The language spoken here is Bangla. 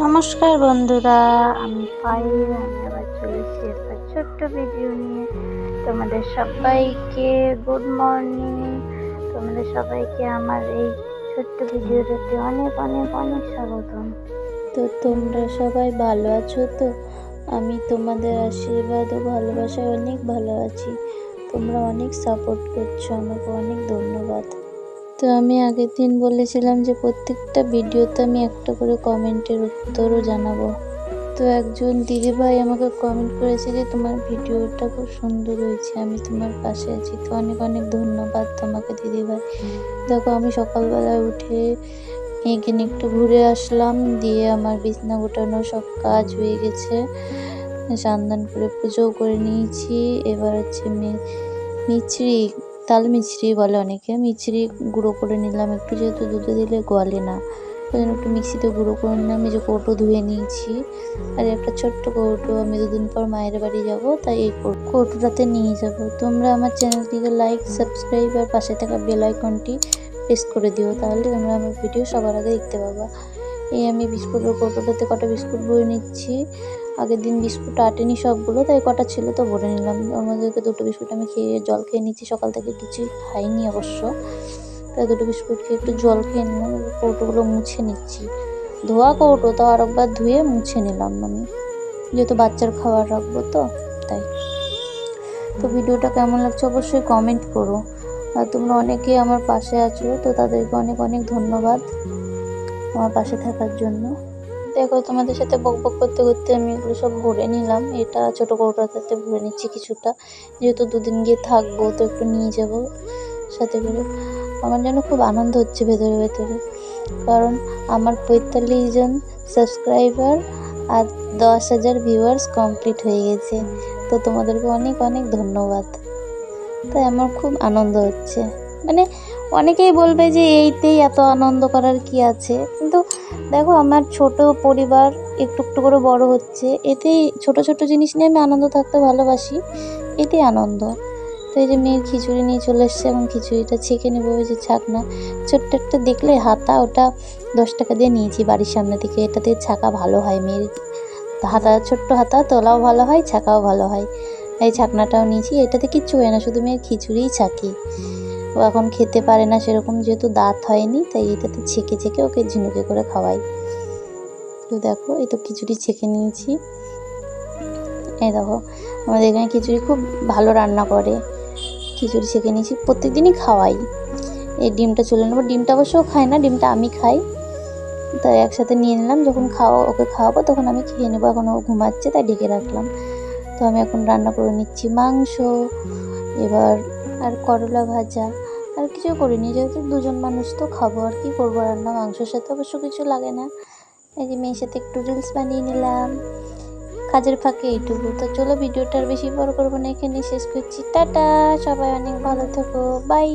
নমস্কার বন্ধুরা, আমি পায়েল, আমি আবার চলে এসেছি একটা ছোট্ট ভিডিও নিয়ে। তোমাদের সবাইকে গুড মর্নিং তোমাদের সবাইকে আমার এই ছোট্ট ভিডিওটাতে অনেক অনেক অনেক স্বাগতম। তো তোমরা সবাই ভালো আছো তো? আমি তোমাদের আশীর্বাদ ও ভালোবাসায় অনেক ভালো আছি। তোমরা অনেক সাপোর্ট করছ, আমাকে অনেক ধন্যবাদ। তো আমি আগের দিন বলেছিলাম যে প্রত্যেকটা ভিডিওতে আমি একটা করে কমেন্টের উত্তরও জানাব। তো একজন দিদিভাই আমাকে কমেন্ট করেছে যে তোমার ভিডিওটা খুব সুন্দর হয়েছে, আমি তোমার পাশে আছি। তো অনেক অনেক ধন্যবাদ তোমাকে দিদিভাই। দেখো, আমি সকালবেলায় উঠে এখানে একটু ঘুরে আসলাম, দিয়ে আমার বিছনা গোটানো সব কাজ হয়ে গেছে। সান্দান করে পুজোও করে নিয়েছি। এবার হচ্ছে মিছরি তাল মিছরি বলে অনেকে। মিছরি গুঁড়ো করে নিলাম একটু, যেহেতু দুধে দিলে গলে না। ওই জন্য একটু মিক্সিতে গুঁড়ো করে নিলাম। যে কৌটো ধুয়ে নিয়েছি। আর একটা ছোট্ট কৌটো। আমি দুদিন পর মায়ের বাড়ি যাব, তাই এই কৌটোটাতে নিয়ে যাব। তোমরা আমার চ্যানেলটিকে লাইক সাবস্ক্রাইব আর পাশে থাকা বেল আইকনটি প্রেস করে দিও। তাহলে তোমরা আমার ভিডিও সবার আগে দেখতে পাবা। এই আমি বিস্কুটের কৌটোটাতে কটা বিস্কুট ভরে নিচ্ছি। আগের দিন বিস্কুট আটেনি সবগুলো, তাই কটা ছিল তো ভরে নিলাম। ওর মধ্যে দুটো বিস্কুট আমি খেয়ে জল খেয়ে নিচ্ছি। সকাল থেকে কিছুই খাইনি অবশ্য। তাই দুটো বিস্কুট খেয়ে একটু জল খেয়ে নিলাম, কৌটোগুলো মুছে নিচ্ছি। ধোয়া কৌটো তাও আরেকবার ধুয়ে মুছে নিলাম আমি। যেহেতু বাচ্চার খাবার রাখব তো, তাই। তো ভিডিওটা কেমন লাগছে অবশ্যই কমেন্ট করো। আর তোমরা অনেকে আমার পাশে আছো, তো তাদেরকে অনেক অনেক ধন্যবাদ। আমার পাশে থাকার জন্য। দেখো, তোমাদের সাথে বক বক করতে করতে আমি এগুলো সব ভরে নিলাম। এটা ছোটো কৌটাতে ভরে নিচ্ছি কিছুটা। যেহেতু দুদিন গিয়ে থাকব, তো একটু নিয়ে যাব সাথে করে। আমার যেন খুব আনন্দ হচ্ছে ভেতরে ভেতরে। কারণ আমার পঁয়তাল্লিশ জন সাবস্ক্রাইবার আর দশ হাজার ভিউয়ার্স কমপ্লিট হয়ে গেছে। তো তোমাদেরকে অনেক অনেক ধন্যবাদ। তাই আমার খুব আনন্দ হচ্ছে। মানে অনেকেই বলবে যে এইতেই এত আনন্দ করার কি আছে? কিন্তু দেখো, আমার ছোট পরিবার একটু একটু করে বড় হচ্ছে, এতেই ছোট ছোট জিনিস নিয়ে আমি আনন্দ থাকতে ভালোবাসি, এতেই আনন্দ। তো এই যে মেয়ের খিচুড়ি নিয়ে চলে এসছে এবং খিচুড়িটা ছেঁকে নেব ওই যে ছাকনা। ছোট্ট একটা দেখলে হাতা, ওটা দশ টাকা দিয়ে নিয়েছি বাড়ির সামনে থেকে, এটাতে ছাকা ভালো হয় মেয়ের। হাতা, ছোট্ট হাতা, তোলাও ভালো হয়, ছাকাও ভালো হয়। এই ছাকনাটাও নিয়েছি, এটাতে কিচ্ছু হয় না, শুধু মেয়ের খিচুড়িই ছাকি। ও এখন খেতে পারে না সেরকম যেহেতু দাঁত হয়নি, তাই এটাতে ছেঁকে ছেঁকে ওকে ঝিনুকে করে খাওয়াই। তো দেখো, এই তো খিচুড়ি ছেঁকে নিয়েছি। এই দেখো, আমাদের এখানে খিচুড়ি খুব ভালো রান্না করে। খিচুড়ি ছেঁকে নিয়েছি, প্রত্যেকদিনই খাওয়াই। এই ডিমটা চলে নেব। ডিমটা অবশ্য খায় না, ডিমটা আমি খাই। তাই একসাথে নিয়ে নিলাম, যখন খাওয়া, ওকে খাওয়াবো তখন আমি খেয়ে নেব। এখন ও ঘুমাচ্ছে, তাই ডেকে রাখলাম। তো আমি এখন রান্না করে নিচ্ছি মাংস, এবার আর করলা ভাজা। আর কিছু করিনি, যেহেতু দুজন মানুষ তো খাব, আর কি করব রান্না, মাংসের সাথে অবশ্য কিছু লাগে না। এই যে মেয়ের সাথে একটু রিলস বানিয়ে নিলাম। কাজের ফাঁকে এইটুকু। তো চলো ভিডিওটা আর বেশি বড় করব না এখানে শেষ করছি। টাটা! সবাই অনেক ভালো থেকো। বাই!